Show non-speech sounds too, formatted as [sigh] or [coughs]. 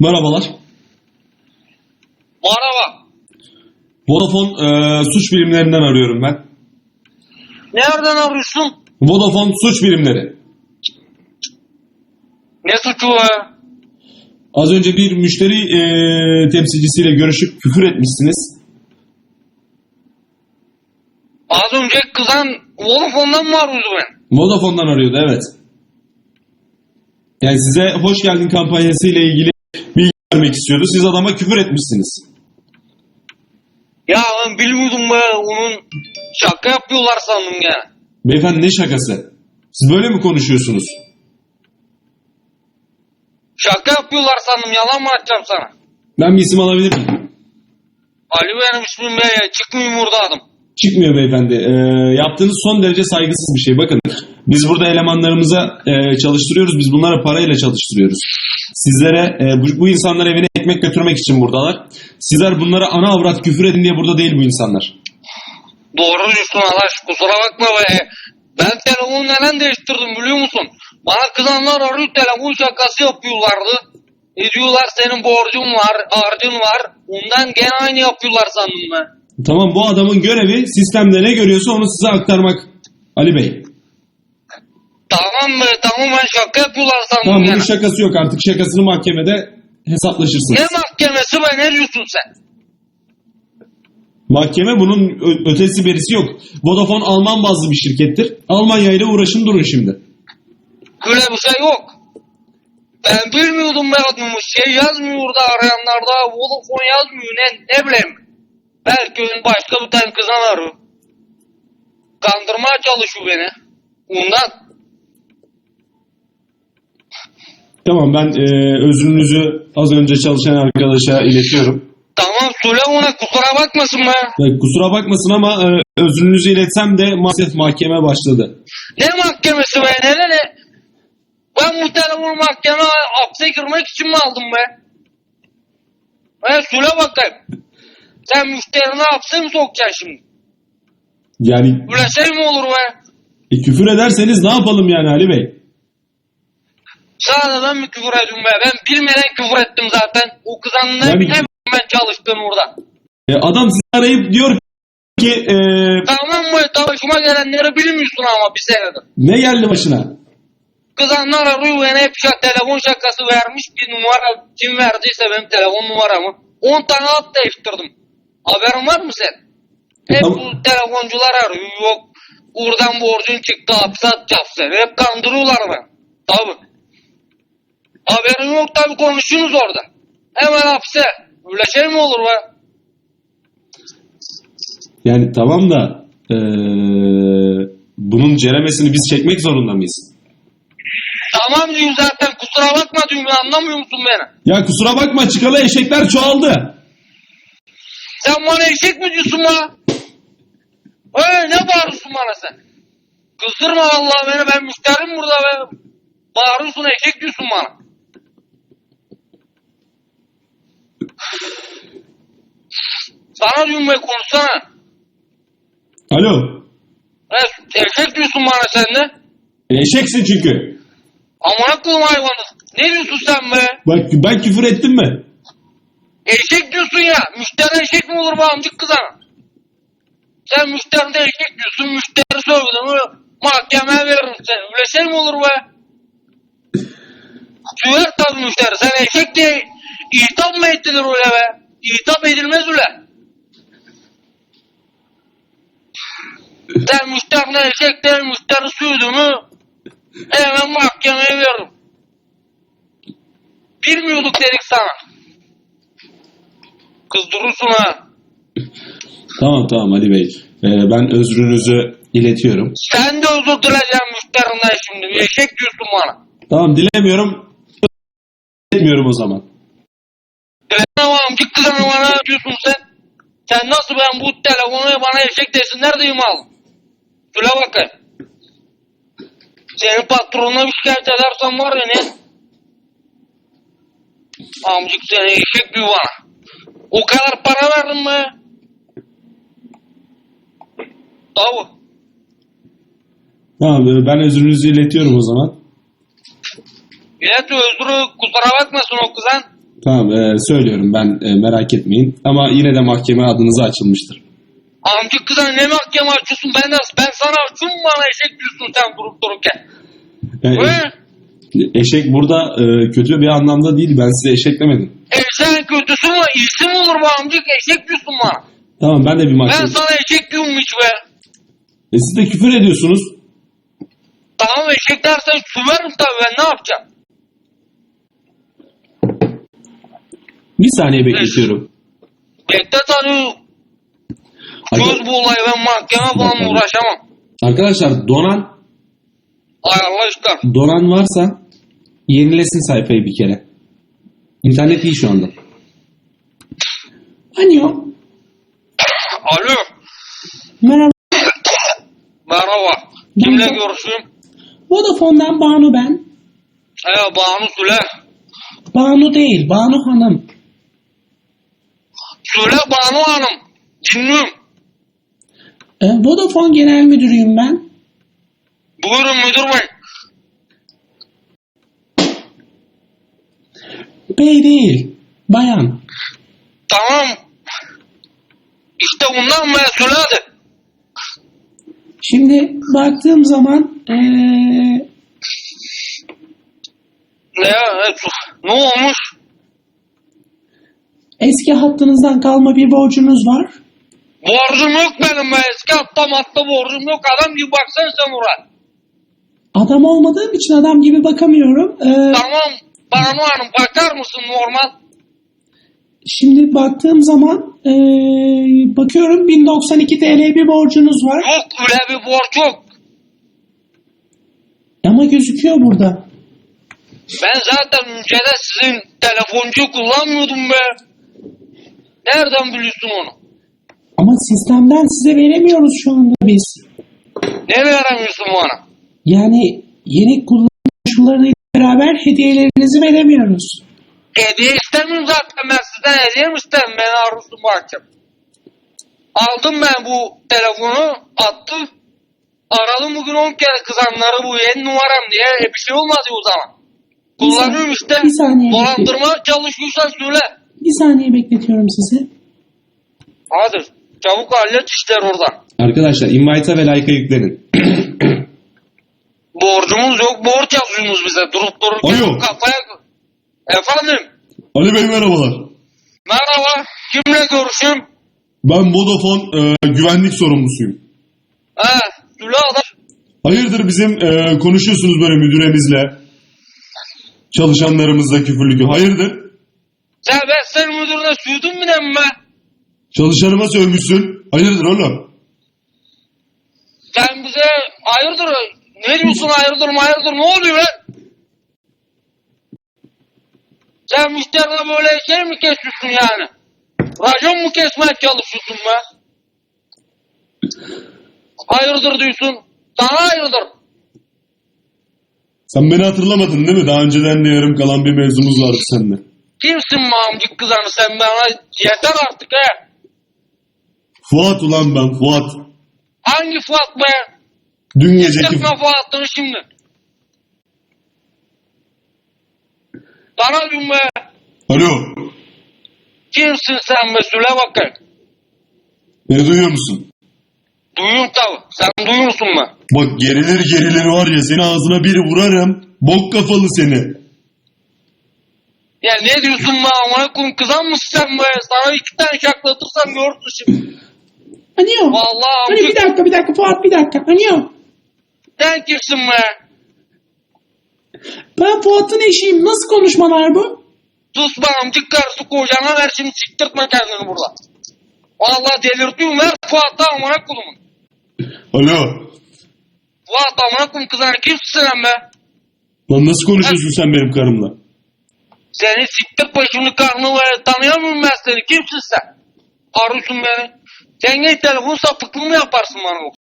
Merhabalar. Merhaba. Vodafone e, suç birimlerinden arıyorum ben. Nereden arıyorsun? Vodafone suç birimleri. Ne suçu be? Az önce bir müşteri e, temsilcisiyle görüşüp küfür etmişsiniz. Az önce kızan Vodafone'dan mı arıyordu ben? Vodafone'dan arıyordu evet. Yani size hoş geldin kampanyası ile ilgili vermek istiyordu. Siz adama küfür etmişsiniz. Ya ben bilmiyordum be onun şaka yapıyorlar sandım ya. Beyefendi ne şakası? Siz böyle mi konuşuyorsunuz? Şaka yapıyorlar sandım yalan mı atacağım sana? Ben bir isim alabilir miyim? Ali benim ismim be ya çıkmayayım burada adım. Çıkmıyor beyefendi. Ee, yaptığınız son derece saygısız bir şey. Bakın biz burada elemanlarımıza e, çalıştırıyoruz. Biz bunlara parayla çalıştırıyoruz. Sizlere e, bu, bu insanlar evine ekmek götürmek için buradalar. Sizler bunlara ana avrat küfür edin diye burada değil bu insanlar. Doğru diyorsun Alaş kusura bakma be. Ben telefonu neden değiştirdim biliyor musun? Bana kızanlar arıyor telefon şakası yapıyorlardı. E diyorlar senin borcun var, harcın var. Ondan gene aynı yapıyorlar sandım ben. Tamam bu adamın görevi sistemde ne görüyorsa onu size aktarmak. Ali Bey. Tamam be tamam ben şaka yapıyorlar sandım Tamam yani. bunun şakası yok artık. Şakasını mahkemede hesaplaşırsınız. Ne mahkemesi be ne diyorsun sen? Mahkeme bunun ö- ötesi berisi yok. Vodafone Alman bazlı bir şirkettir. Almanya ile uğraşın durun şimdi. Öyle bir şey yok. Ben bilmiyordum be adımı. Şey yazmıyor orada arayanlarda. Vodafone yazmıyor ne, ne bileyim. Belki başka bir tane kızan arıyor. Kandırmaya çalışıyor beni. Ondan. Tamam ben e, özrünüzü az önce çalışan arkadaşa iletiyorum. Tamam söyle ona kusura bakmasın be. E, kusura bakmasın ama e, özrünüzü iletsem de maalesef mahkeme başladı. Ne mahkemesi be ne ne ne? Ben bu telefonu mahkeme hapse girmek için mi aldım be? He söyle bakayım. Sen müşterini hapse mi sokacaksın şimdi? Yani Öyle şey mi olur be? e, küfür ederseniz ne yapalım yani Ali Bey? Sana ben mi küfür ediyorum be? Ben bilmeden küfür ettim zaten. O kızanın Yani- ne ben çalıştım orada. E, adam sizi arayıp diyor ki e, Tamam mı? Başıma gelenleri bilmiyorsun ama bir senedir. ne geldi başına? Kızanlar arıyor beni hep şa- telefon şakası vermiş bir numara. Kim verdiyse benim telefon numaramı. 10 tane alt değiştirdim. Haberin var mı sen? Hep Tamam. bu telefoncular arıyor. Yok buradan borcun çıktı hapse atacağız seni. Hep kandırıyorlar beni. Tabi. Haberin yok tabi konuşuyorsunuz orada. Hemen hapse. Öyle şey mi olur be? Yani tamam da e, bunun ceremesini biz çekmek zorunda mıyız? Tamam diyorum zaten kusura bakma diyorum anlamıyor musun beni? Ya kusura bakma çıkalı eşekler çoğaldı. Sen bana eşek mi diyorsun bana? Hey ne bağırıyorsun bana sen? Kızdırma vallahi beni ben müşterim burada be. Bağırıyorsun eşek diyorsun bana. Sana diyorum be konuşsana. Alo. He, eşek diyorsun bana sen de. Eşeksin çünkü. Amına koyayım hayvanı. Ne diyorsun sen be? Bak ben küfür ettim mi? Eşek diyorsun ya. Müşteri eşek mi olur be amcık kızana? Sen müşteride eşek diyorsun. Müşteri sövdü mü mahkemeye veririm seni. Öyle şey mi olur be? Tabii müşteri. Sen eşek diye itap mı ettiler öyle be? İtap edilmez öyle. Sen müşterine eşek diye müşteri mü hemen mahkemeye veririm. Bilmiyorduk dedik sana. Kızdırırsın ha. Tamam tamam Ali Bey. E, ben özrünüzü iletiyorum. Sen de özür dileyeceksin müşterinden şimdi. Eşek diyorsun bana. Tamam dilemiyorum. Etmiyorum o zaman. Dileme amcık kızına bana diyorsun sen. Sen nasıl ben bu telefonu bana eşek diye mi aldın? Söyle bakayım. Senin patronuna bir şikayet edersen var ya ne? Amcık seni eşek diyor bana. O kadar para verdim be. Tabii. Tamam ben özrünüzü iletiyorum o zaman. İlet özrü kusura bakmasın o kızan. Tamam e, söylüyorum ben e, merak etmeyin. Ama yine de mahkeme adınıza açılmıştır. Amcık kıza ne mahkeme açıyorsun? Ben, ben sana açıyorum bana eşek diyorsun sen durup dururken. E, e, eşek burada e, kötü bir anlamda değil. Ben size eşek demedim. Eşeğin kötüsü mü? İyisi mi olur bu amcık? Eşek diyorsun bana. Tamam ben de bir Ben mahkeme. sana eşek diyorum hiç be. E, siz de küfür ediyorsunuz. Tamam eşek dersen süverim tabii ben ne yapacağım? Bir saniye bekletiyorum. Bekle tabii. Çöz bu olayı ben mahkeme falan uğraşamam. Arkadaşlar donan Ay Allah aşkına. donan varsa yenilesin sayfayı bir kere. İnternet iyi şu anda. Alo. Alo. Merhaba, Merhaba. Kimle görüşüyorum? Vodafone'dan Banu ben. He Banu Süle. Banu değil, Banu Hanım. Süle Banu Hanım. Dinliyorum. E, Vodafone Genel Müdürüyüm ben. Buyurun müdür bey. Bey değil, bayan. Tamam. İşte bundan mesul hadi. Şimdi baktığım zaman e, Ne, ne, ne olmuş? Eski hattınızdan kalma bir borcunuz var. Borcum yok benim be. Eski hatta matta borcum yok. Adam gibi baksana sen oraya. Adam olmadığım için adam gibi bakamıyorum. E, Tamam. Banu Hanım bakar mısın normal? şimdi baktığım zaman e, bakıyorum 1092 TL bir borcunuz var. Yok öyle bir borç yok. Ama gözüküyor burada. Ben zaten önceden sizin telefoncuyu kullanmıyordum be. Nereden biliyorsun onu? Ama sistemden size veremiyoruz şu anda biz. Ne veremiyorsun bana? Yani yeni kullanım koşullarıyla beraber hediyelerinizi veremiyoruz. Hediye istemiyorum zaten ben sizden hediye mi isterim? Arıyorsun bu akşam. Aldım ben bu telefonu attı. Aradım bugün 10 kere kızanları bu yeni numaram diye. E bir şey olmadı o zaman. Kullanıyorum işte. bir saniye. Dolandırma çalışıyorsan söyle. Bir saniye bekletiyorum sizi. Hadi çabuk hallet işler oradan. Arkadaşlar invite'a ve like'a yüklenin. [coughs] Borcumuz yok borç yazıyorsunuz bize durup dururken Alo. kafaya... Efendim Ali Bey merhabalar. merhaba kimle görüşüm? Ben Vodafone e, güvenlik sorumlusuyum. He Süle adam. Hayırdır bizim e, konuşuyorsunuz böyle müdüremizle. Çalışanlarımızla küfürlü. Hayırdır? Sen senin müdürüne mü ne be? Çalışanıma sövmüşsün. Hayırdır oğlum? Sen bize hayırdır ne diyorsun hayırdır hayırdır ne oluyor lan? Sen müşterine böyle şey mi kesiyorsun yani? Racon mu kesmeye çalışıyorsun be? Hayırdır diyorsun. Sana hayırdır. Sen beni hatırlamadın değil mi? Daha önceden de yarım kalan bir mevzumuz vardı seninle. Kimsin mamcık kızanı sen bana yeter artık he. Fuat ulan ben Fuat. Hangi Fuat be? Dün geceki... Çıkma Fuat'ını şimdi. Bana be. Alo. Kimsin sen be söyle bakayım. Beni duyuyor musun? Duyuyorum tabi. Sen duyuyorsun mu? Bak gerilir gerilir var ya seni ağzına biri vurarım. Bok kafalı seni. Ya ne diyorsun be amına koyayım kızan mısın sen be? Sana iki tane şaklatırsam görürsün şimdi. Alo. Vallahi Hani bir dakika bir dakika Fuat bir dakika. Alo. sen kimsin be? Ben Fuat'ın eşiyim. Nasıl konuşmalar bu? Sus be amcık karısı kocana ver şimdi siktirtme kendini burada. Vallahi delirtiyorum ver Fuat'ı amına koyayım. Alo. Fuat amına koyayım kızana kimsin sen be? Lan nasıl konuşuyorsun sen benim karımla? Seni siktir başımın karnı var. Tanıyamıyorum ben seni. Kimsin sen? Arıyorsun beni. Sen ne telefon sapıklığı mı yaparsın bana yoksa?